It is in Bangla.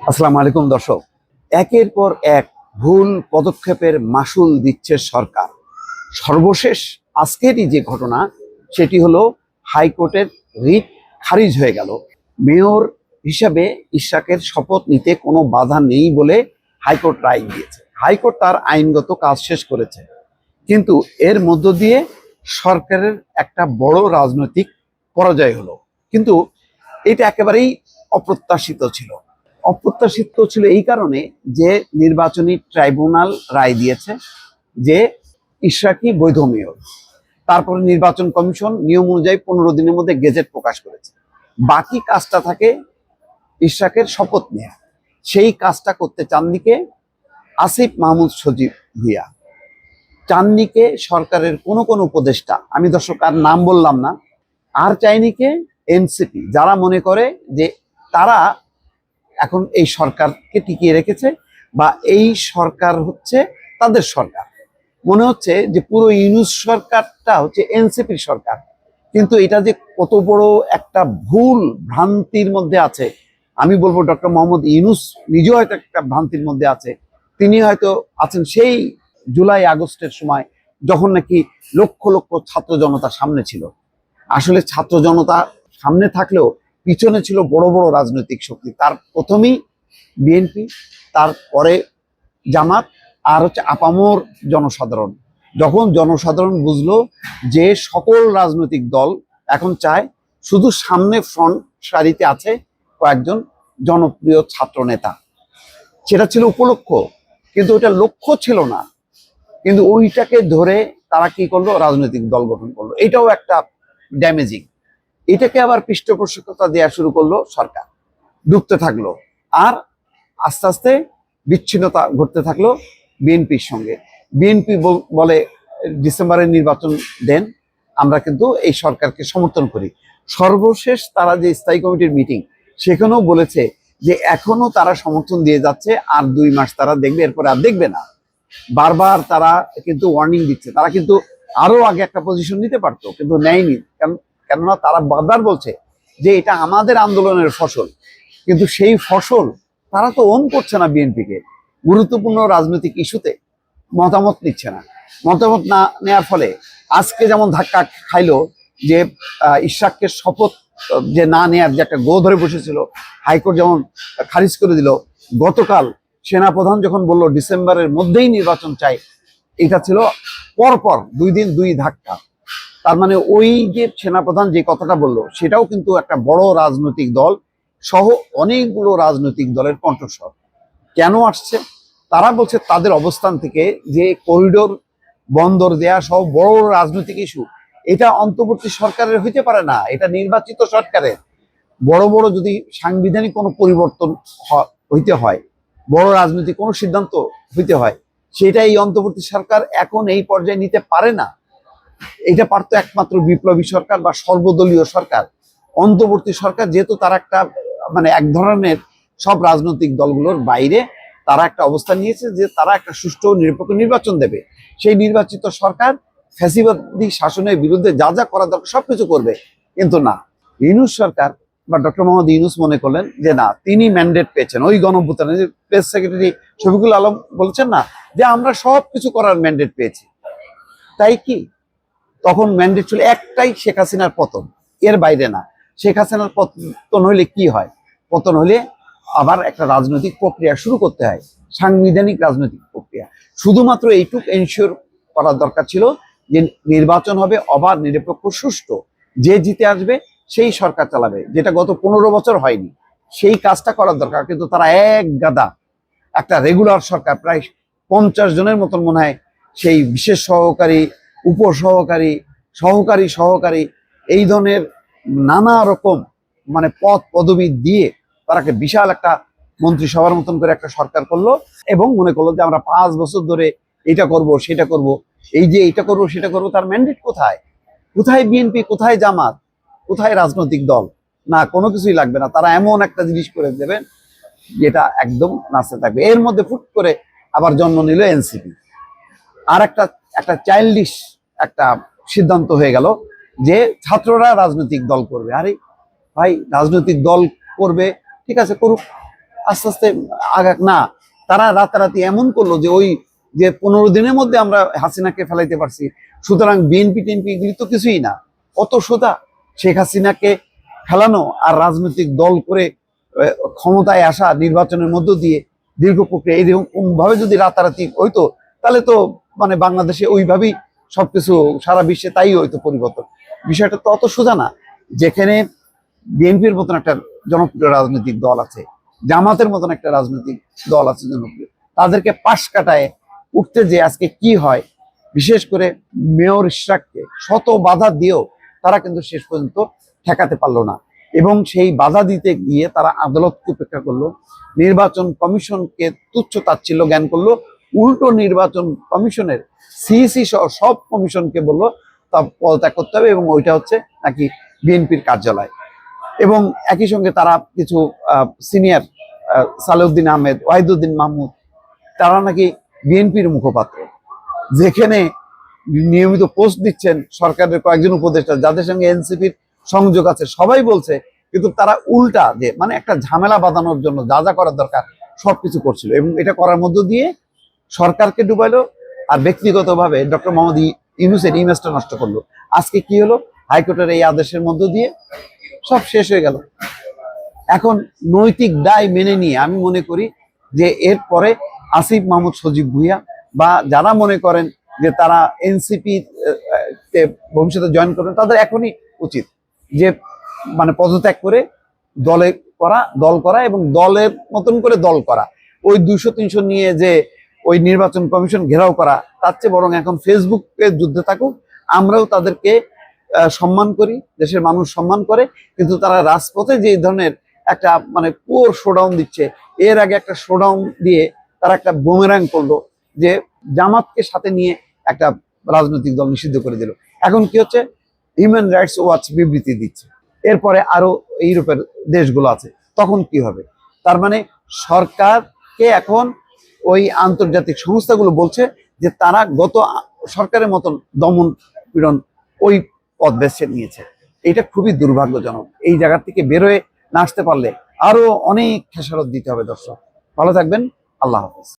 আসসালামু আলাইকুম, দর্শক। একের পর এক ভুল পদক্ষেপের মাসুল দিচ্ছে সরকার। সর্বশেষ আজকেরই যে ঘটনা, সেটি হলো হাইকোর্টের রিট খারিজ হয়ে গেল। মেয়র হিসাবে ইশাকের শপথ নিতে কোনো বাধা নেই বলে হাইকোর্ট রায় দিয়েছে। হাইকোর্ট তার আইনগত কাজ শেষ করেছে। কিন্তু এর মধ্য দিয়ে সরকারের একটা বড় রাজনৈতিক পরাজয় হলো। কিন্তু এটা একেবারেই অপ্রত্যাশিত ছিল। অপ্রত্যাশিত ছিল এই কারণে যে নির্বাচনী ট্রাইব্যুনাল রায় দিয়েছে যে ইশরাকি বৈধ মেয়র। তারপরে নির্বাচন কমিশন নিয়ম অনুযায়ী পনেরো দিনের মধ্যে গেজেট প্রকাশ করেছে। বাকি কাজটা থাকে ইশরাকের শপথ নেয়া। সেই কাজটা করতে চানদিকে আসিফ মাহমুদ সজীব ভুইয়া চাননিকে সরকারের কোন কোন উপদেষ্টা, আমি দর্শক আর নাম বললাম না, আর চাইনিকে এনসিপি, যারা মনে করে যে তারা এখন এই সরকারকে টিকিয়ে রেখেছে বা এই সরকার হচ্ছে তাদের সরকার। মনে হচ্ছে যে পুরো ইউনুস সরকারটা হচ্ছে এনসিপির সরকার। কিন্তু এটা যে কত বড় একটা ভুল ভ্রান্তির মধ্যে আছে। আমি বলব ডক্টর মোহাম্মদ ইউনুস নিজেও হয়তো একটা ভ্রান্তির মধ্যে আছে। তিনি হয়তো আছেন সেই জুলাই আগস্টের সময় যখন নাকি লক্ষ লক্ষ ছাত্র জনতা সামনে ছিল। আসলে ছাত্র জনতা সামনে থাকলেও পিছনে ছিল বড় বড় রাজনৈতিক শক্তি। তার প্রথমেই বিএনপি, তারপরে জামাত আর হচ্ছে আপামর জনসাধারণ। যখন জনসাধারণ বুঝলো যে সকল রাজনৈতিক দল এখন চায় শুধু সামনে ফ্রন্ট সারিতে আছে কয়েকজন জনপ্রিয় ছাত্র নেতা। সেটা ছিল উপলক্ষ, কিন্তু ওটা লক্ষ্য ছিল না। কিন্তু ওইটাকে ধরে তারা কি করল? রাজনৈতিক দল গঠন করল। এটাও একটা ড্যামেজিং এটাকে আবার পৃষ্ঠপোষকতা দেওয়া শুরু করল সরকার। ডুবতে থাকল। আর আস্তে আস্তে বিচ্ছিন্নতা ঘটতে থাকল বিএনপির সঙ্গে। বিএনপি বলে ডিসেম্বরের নির্বাচন দেন, আমরা কিন্তু এই সরকারকে সমর্থন করি। সর্বশেষ তারা যে স্থায়ী কমিটির মিটিং, সেখানেও বলেছে যে এখনও তারা সমর্থন দিয়ে যাচ্ছে, আর দুই মাস তারা দেখবে, এরপরে আর দেখবে না। বারবার তারা কিন্তু ওয়ার্নিং দিচ্ছে। তারা কিন্তু আরও আগে একটা পজিশন নিতে পারতো, কিন্তু নেয়নি। কারণ কেননা তারা বারবার বলছে যে এটা আমাদের আন্দোলনের ফসল। কিন্তু সেই ফসল তারা তো ওন করছে না বিএনপিকে। গুরুত্বপূর্ণ রাজনৈতিক ইস্যুতে মতামত নিচ্ছে না। মতামত না নেওয়ার ফলে আজকে যেমন ধাক্কা খাইলো যে ইশাককে শপথ, যে না নেয়ার যে একটা গো ধরে বসেছিল, হাইকোর্ট যেমন খারিজ করে দিল, গতকাল সেনাপ্রধান যখন বলল ডিসেম্বরের মধ্যেই নির্বাচন চাই, এটা ছিল পরপর দুই দিন দুই ধাক্কা। তার মানে ওই যে সেনাপ্রধান যে কথাটা বলল, সেটাও কিন্তু একটা বড় রাজনৈতিক দল সহ অনেকগুলো রাজনৈতিক দলের কণ্ঠস্বর। কেন আসছে? তারা বলছে তাদের অবস্থান থেকে যে করিডোর বন্দর দেয়া সহ বড় রাজনৈতিক ইস্যু, এটা অন্তর্বর্তী সরকারের হইতে পারে না, এটা নির্বাচিত সরকারের। বড় বড় যদি সাংবিধানিক কোনো পরিবর্তন হইতে হয়, বড় রাজনৈতিক কোনো সিদ্ধান্ত হইতে হয় সেটা এই অন্তর্বর্তী সরকার এখন এই পর্যায়ে নিতে পারে না। এটা পারতো একমাত্র বিপ্লবী সরকার বা সর্বদলীয় সরকার। অন্তর্বর্তী সরকার যেহেতু তারা একটা মানে এক ধরনের সব রাজনৈতিক দলগুলোর বাইরে, তারা একটা অবস্থান নিয়েছে যে তারা একটা সুষ্ঠু নিরপেক্ষ নির্বাচন দেবে। সেই নির্বাচিত সরকার ফ্যাসিবাদী শাসনের বিরুদ্ধে যা যা করা দরকার সবকিছু করবে। কিন্তু না ইউনুস সরকার বা ডক্টর মোহাম্মদ ইউনুস মনে করলেন যে না, তিনি ম্যান্ডেট পেয়েছেন। ওই গণভূতানে যে প্রেস সেক্রেটারি শফিকুল আলম বলছেন না যে আমরা সব কিছু করার ম্যান্ডেট পেয়েছি। তাই কি? তখন ম্যান্ডেট ছিল একটাই শেখ হাসিনার পতন। এর বাইরে না। শেখ হাসিনার পতন হলে কি হয়? পতন হলে আবার একটা রাজনৈতিক প্রক্রিয়া শুরু করতে হয়। সাংবিধানিক রাজনৈতিক প্রক্রিয়া। শুধুমাত্র এইটুক এনশিওর করার দরকার ছিল যে নির্বাচন হবে, অবাধ, নিরপেক্ষ, সুষ্ঠু। যে জিতে আসবে, সেই সরকার চালাবে। যেটা গত পনেরো বছর হয়নি। সেই কাজটা করার দরকার। কিন্তু তারা এক গাদা, একটা রেগুলার সরকার, প্রায় পঞ্চাশ জনের মতন মনে হয় সেই বিশেষ সহকারী উপসহকারী, সহকারী সহকারী এই ধরনের নানা রকম মানে পদ, পদবি দিয়ে তারাকে বিশাল একটা মন্ত্রিসভার মতন করে একটা সরকার করল এবং মনে করল যে আমরা পাঁচ বছর ধরে এটা করব, সেটা করব। এই যে এটা করব, সেটা করব, তার ম্যান্ডেট কোথায়? কোথায় বিএনপি, কোথায় জামাত, কোথায় রাজনৈতিক দল? না, কোনো কিছুই লাগবে না। তারা এমন একটা জিনিস করে দেবেন যেটা একদম নাচতে থাকবে। এর মধ্যে ফুট করে আবার জন্ম নিল এনসিপি। আর একটা একটা চাইল্ডিশ একটা সিদ্ধান্ত হয়ে গেল যে ছাত্ররা রাজনৈতিক দল করবে। আরে ভাই, রাজনৈতিক দল করবে, ঠিক আছে করুক, আস্তে আস্তে আগা না, তারা রাতারাতি এমন করল যে ওই যে পনেরো দিনের মধ্যে আমরা হাসিনাকে ফেলাইতে পারছি, সুতরাং বিএনপি টিএনপি এগুলি তো কিছুই না। অত সোজা শেখ হাসিনাকে ফেলানো আর রাজনৈতিক দল করে ক্ষমতায় আসা নির্বাচনের মধ্য দিয়ে দীর্ঘ প্রক্রিয়া এইরকম ভাবে যদি রাতারাতি হইতো তাহলে তো মানে বাংলাদেশে ওইভাবেই সবকিছু সারা বিশ্বে তাই হয়তো পরিবর্তন। বিষয়টা তো অত সোজা না। যেখানে বিএনপির মতন একটা জনপ্রিয় রাজনৈতিক দল আছে, জামাতের মতন একটা রাজনৈতিক দল আছে জনপ্রিয়, তাদেরকে পাশ কাটায় উঠতে যে আজকে কি হয়, বিশেষ করে মেয়র ইশরাককে শত বাধা দিয়েও তারা কিন্তু শেষ পর্যন্ত ঠেকাতে পারল না। এবং সেই বাধা দিতে গিয়ে তারা আদালতকে উপেক্ষা করল, নির্বাচন কমিশনকে তুচ্ছ তাচ্ছিল্য জ্ঞান করল উল্টো নির্বাচন কমিশনের সিইসি সহ সব কমিশনকে বলল, তা পদত্যাগ করতে হবে এবং ওইটা হচ্ছে নাকি বিএনপির কার্যালয়। এবং একই সঙ্গে তারা কিছু সিনিয়র সালেউদ্দিন আহমেদ, ওয়াহিদুদ্দিন মাহমুদ, তারা নাকি বিএনপির মুখপাত্র। যেখানে নিয়মিত পোস্ট দিচ্ছেন সরকারের কয়েকজন উপদেষ্টা, যাদের সঙ্গে এনসিপির সংযোগ আছে, সবাই বলছে, কিন্তু তারা উল্টা যে মানে একটা ঝামেলা বাঁধানোর জন্য যা যা করার দরকার, সবকিছু করছিল। এবং এটা করার মধ্য দিয়ে সরকারকে ডুবাইলো আর ব্যক্তিগতভাবে ডক্টর মোহাম্মদ ইউনুসের ইমেজটা নষ্ট করল। আজকে কি হলো? হাইকোর্টের এই আদেশের মধ্য দিয়ে সব শেষ হয়ে গেল। এখন নৈতিক দায় মেনে নিয়ে আমি মনে করি যে এরপরে আসিফ মাহমুদ সজীব ভুইয়া বা যারা মনে করেন যে তারা এনসিপি তে ভবিষ্যতে জয়েন করবেন, তাদের এখনই উচিত যে মানে পদত্যাগ করে দলে করা, দল করা এবং দলের মতন করে দল করা। ওই দুশো তিনশো নিয়ে যে ওই নির্বাচন কমিশন ঘেরাও করা, তার চেয়ে বরং এখন ফেসবুকে যুদ্ধে থাকুক, আমরাও তাদেরকে সম্মান করি, দেশের মানুষ সম্মান করে, কিন্তু তারা রাজপথে যে ধরনের একটা মানে পুরো শোডাউন দিচ্ছে, এর আগে একটা শোডাউন দিয়ে তারা একটা বোমেরাং করল, যে জামাতকে সাথে নিয়ে একটা রাজনৈতিক দল নিষিদ্ধ করে দিল। এখন কি হচ্ছে? হিউম্যান রাইটস ওয়াচ বিবৃতি দিচ্ছে। এরপরে আরও ইউরোপের দেশগুলো আছে, তখন কি হবে? তার মানে সরকারকে এখন ওই আন্তর্জাতিক সংস্থাগুলো বলছে যে তারা গত সরকারের মতন দমন পীড়ন ওই পথ বেছে নিয়েছে। এটা খুবই দুর্ভাগ্যজনক। এই জায়গা থেকে বেরোয় না আসতে পারলে আরও অনেক খেসারত দিতে হবে দর্শক। ভালো থাকবেন। আল্লাহ হাফেজ।